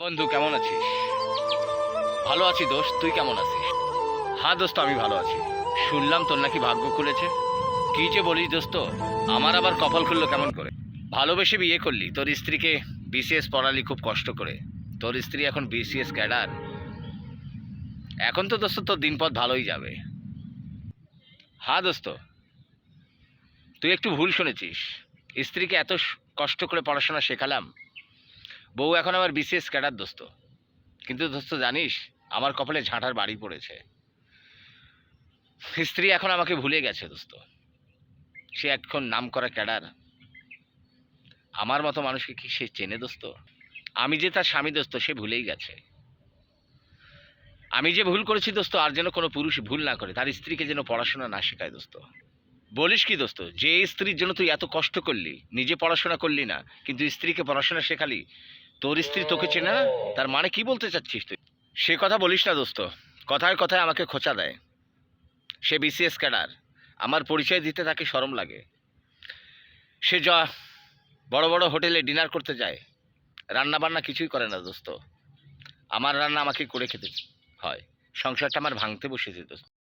বন্ধু, কেমন আছিস? ভালো আছি দোস্ত, তুই কেমন আছিস? হ্যাঁ দোস্ত, আমি ভালো আছি। শুনলাম তোর নাকি ভাগ্য খুলেছে। কি যে বলিস দোস্ত, আমার আবার কপাল খুললো কেমন করে? ভালোবেসে বিয়ে করলি, তোর স্ত্রীকে বিসিএস পড়ালি খুব কষ্ট করে। তোর স্ত্রী এখন বিসিএস ক্যাডার। এখন তো দোস্ত, তোর দিনপথ ভালোই যাবে। হ্যাঁ দোস্ত, তুই একটু ভুল শুনেছিস। স্ত্রীকে এত কষ্ট করে পড়াশোনা শেখালাম বউ এখন আমার বিশেষ ক্যাডার, দোস্ত। কিন্তু দোস্ত, জানিস, আমার কপালে ঝাঁটার বাড়ি পড়েছে। স্ত্রী এখন আমাকে ভুলে গেছে, দোস্ত। সে এখন নাম করা ক্যাডার। আমার মতো মানুষকে কি সে চেনে, দোস্ত? আমি যে তার স্বামী, দোস্ত, সে ভুলেই গেছে। আমি যে ভুল করেছি, দোস্ত, আর যেন কোনো পুরুষ ভুল না করে, তার স্ত্রীকে যেন পড়াশোনা না শেখায়, দোস্ত। বলিস কি, দোস্ত, যে স্ত্রীর জন্য তুই এত কষ্ট করলি, নিজে পড়াশোনা করলি না, কিন্তু স্ত্রীকে পড়াশোনা শেখালি তোর স্ত্রী তোকে চেনে না? তার মানে কি বলতে চাচ্ছিস তুই? সে কথা বলিস না, দোস্ত। কথায় কথায় আমাকে খোঁচা দেয়। সে বিসিএস ক্যাডার। আমার পরিচয় দিতে তাকে শরম লাগে। সে যা বড় বড় হোটেলে ডিনার করতে যায়। রান্না বান্না কিছুই করে না, দোস্ত। আমার রান্না আমাকে করে খেতে হয়। সংসারটা আমার ভাঙতে বসেছে, দোস্ত।